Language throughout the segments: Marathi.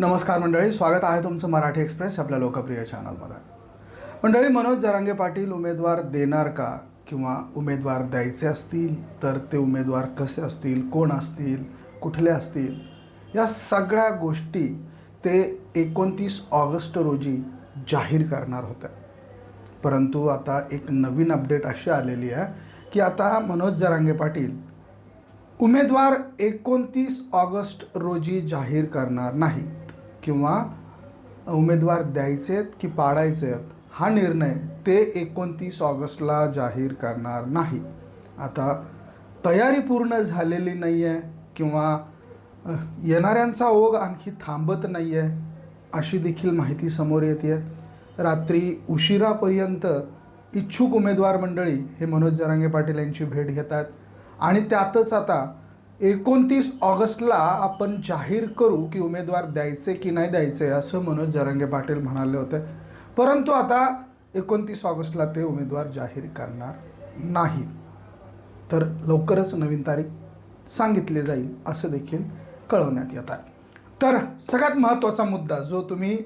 नमस्कार मंडळी स्वागत आहे तुमचं मराठी एक्सप्रेस आपल्या लोकप्रिय चॅनलमध्ये. मंडळी मनोज जरांगे पाटील उमेदवार देणार का? किंवा उमेदवार द्यायचे असतील तर ते उमेदवार कसे असतील कोण असतील कुठले असतील या सगळ्या गोष्टी ते एकोणतीस ऑगस्ट रोजी जाहीर करणार होत्या परंतु आता एक नवीन अपडेट अशी आलेली आहे की आता मनोज जरांगे पाटील उमेदवार एकोणतीस ऑगस्ट रोजी जाहीर करणार नाही. किंवा उमेदवार द्यायचे आहेत की पाडायचेत हा निर्णय ते एकोणतीस ऑगस्टला जाहीर करणार नाही. आता तयारी पूर्ण झालेली नाही आहे किंवा येणाऱ्यांचा ओघ आणखी थांबत नाही आहे अशी देखील माहिती समोर येते. आहे रात्री उशिरापर्यंत इच्छुक उमेदवार मंडळी हे मनोज जरांगे पाटील यांची भेट घेतात. आणि त्यातच आता एकोणतीस ऑगस्टला आपण जाहीर करू की उमेदवार द्यायचे की नाही द्यायचे असं मनोज जरांगे पाटील म्हणाले होते. परंतु आता एकोणतीस ऑगस्टला ते उमेदवार जाहीर करणार नाही तर लवकरच नवीन तारीख सांगितली जाईल असं देखील कळवण्यात येत आहे. तर सगळ्यात महत्त्वाचा मुद्दा जो तुम्ही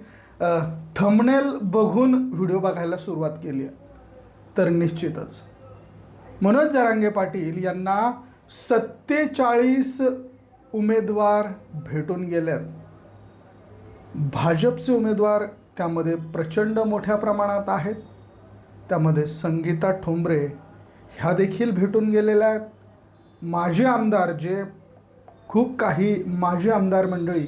थंबनेल बघून व्हिडिओ बघायला सुरुवात केली तर निश्चितच. मनोज जरांगे पाटील यांना सत्तेचाळीस उमेदवार भेटून गेल्यात भाजपचे उमेदवार त्यामध्ये प्रचंड मोठ्या प्रमाणात आहेत. त्यामध्ये संगीता ठोंबरे ह्या देखील भेटून गेलेल्या आहेत. माजी आमदार जे खूप काही माजी आमदार मंडळी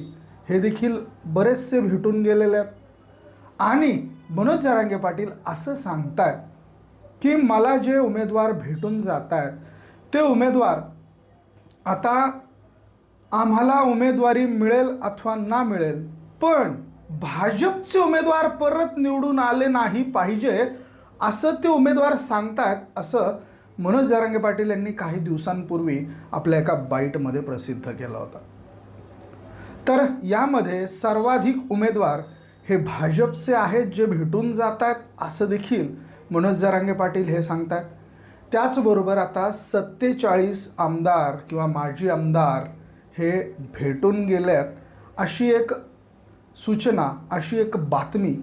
हे देखील बरेचसे भेटून गेलेले आहेत. आणि मनोज जरांगे पाटील असं सांगतायत की मला जे उमेदवार भेटून जात आहेत ते उमेदवार. आता आम्हाला उमेदवारी मिळेल अथवा ना मिळेल पण भाजपचे उमेदवार परत निवडून आले नाही पाहिजे असं ते उमेदवार सांगतायत असं मनोज जरांगे पाटील यांनी काही दिवसांपूर्वी आपल्या एका बाईटमध्ये प्रसिद्ध केलं होतं. तर यामध्ये सर्वाधिक उमेदवार हे भाजपचे आहेत जे भेटून जात आहेत असं देखील मनोज जरांगे पाटील हे सांगतात. त्याचबरोबर आता सत्तेचाळीस आमदार किंवा माजी आमदार हे भेटून गेल्यात अशी एक सूचना अशी एक बातमी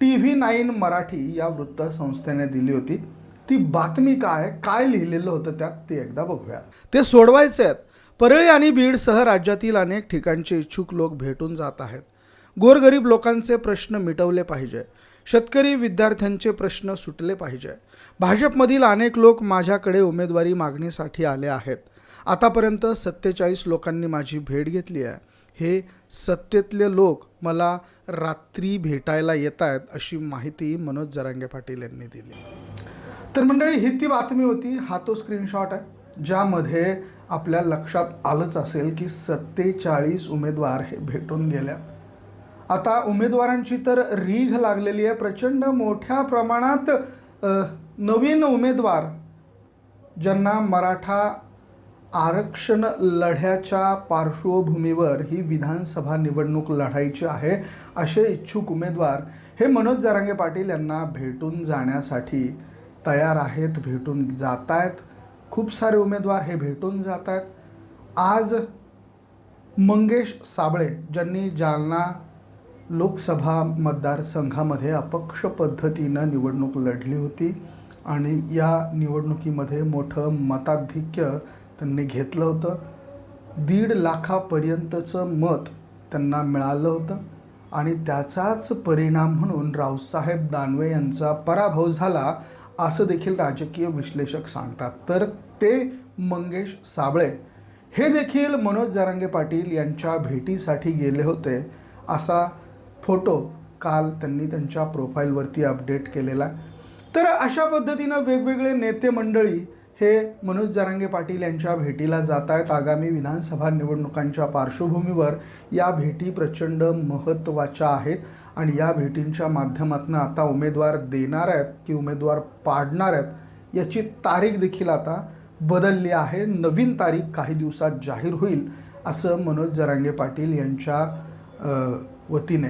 टी व्ही नाईन मराठी या वृत्तसंस्थेने दिली होती. ती बातमी काय काय लिहिलेलं होतं त्यात ते एकदा बघूया ते सोडवायचे आहेत. परळी आणि बीडसह राज्यातील अनेक ठिकाणचे इच्छुक लोक भेटून जात आहेत. गोरगरीब लोकांचे प्रश्न मिटवले पाहिजे. शेतकरी विद्यार्थ्यांचे प्रश्न सुटले पाहिजे. भाजपमधील अनेक लोक माझ्याकडे उमेदवारी मागणीसाठी आले आहेत. आतापर्यंत सत्तेचाळीस लोकांनी माझी भेट घेतली आहे. हे सत्तेतले लोक मला रात्री भेटायला येत आहेत अशी माहिती मनोज जरांगे पाटील यांनी दिली. तर मंडळी ही ती बातमी होती. हा तो स्क्रीनशॉट आहे ज्यामध्ये आपल्या लक्षात आलंच असेल की सत्तेचाळीस उमेदवार हे भेटून गेल्या. आता उमेदवारांची तर रीघ लागलेली आहे. प्रचंड मोठ्या प्रमाणात नवीन उमेदवार ज्यांना मराठा आरक्षण लढ्याच्या पार्श्वभूमीवर ही विधानसभा निवडणूक लढायची आहे असे इच्छुक उमेदवार हे मनोज जरांगे पाटील यांना भेटून जाण्यासाठी तयार आहेत भेटून जात आहेत खूप सारे उमेदवार हे भेटून जात आहेत आज मंगेश साबळे ज्यांनी जालना लोकसभा मतदारसंघामध्ये अपक्ष पद्धतीनं निवडणूक लढली होती आणि या निवडणुकीमध्ये मोठं मताधिक्य त्यांनी घेतलं होतं. दीड लाखापर्यंतचं मत त्यांना मिळालं होतं आणि त्याचाच परिणाम म्हणून रावसाहेब दानवे यांचा पराभव झाला असं देखील राजकीय विश्लेषक सांगतात. तर ते मंगेश साबळे. हे देखील मनोज जारंगे पाटील यांच्या भेटीसाठी गेले होते असा फोटो काल त्यांनी त्यांच्या प्रोफाईलवरती अपडेट केलेला आहे. तर अशा पद्धतीनं वेगवेगळे नेते मंडळी हे मनोज जरांगे पाटील यांच्या भेटीला जात आहेत आगामी विधानसभा निवडणुकांच्या पार्श्वभूमीवर या भेटी प्रचंड महत्त्वाच्या आहेत आणि या भेटींच्या माध्यमातून आता उमेदवार देणार आहेत की उमेदवार पाडणार आहेत याची तारीख देखील आता बदलली आहे नवीन तारीख काही दिवसात जाहीर होईल असं मनोज जरांगे पाटील यांच्या वतीने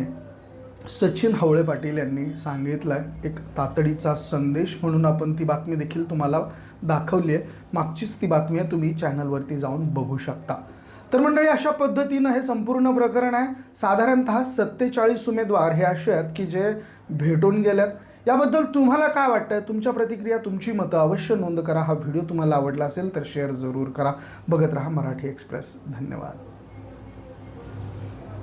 सचिन हवळे पाटील यांनी सांगितलं आहे एक तातडीचा संदेश म्हणून आपण ती बातमी देखील तुम्हाला दाखवली आहे मागचीच ती बातमी आहे तुम्ही चॅनलवरती जाऊन बघू शकता. तर मंडळी अशा पद्धतीनं हे संपूर्ण प्रकरण आहे. साधारणतः सत्तेचाळीस उमेदवार हे असे आहेत की जे भेटून गेल्यात. याबद्दल तुम्हाला काय वाटतंय? तुमच्या प्रतिक्रिया तुमची मतं अवश्य नोंद करा. हा व्हिडिओ तुम्हाला आवडला असेल तर शेअर जरूर करा. बघत राहा मराठी एक्सप्रेस. धन्यवाद.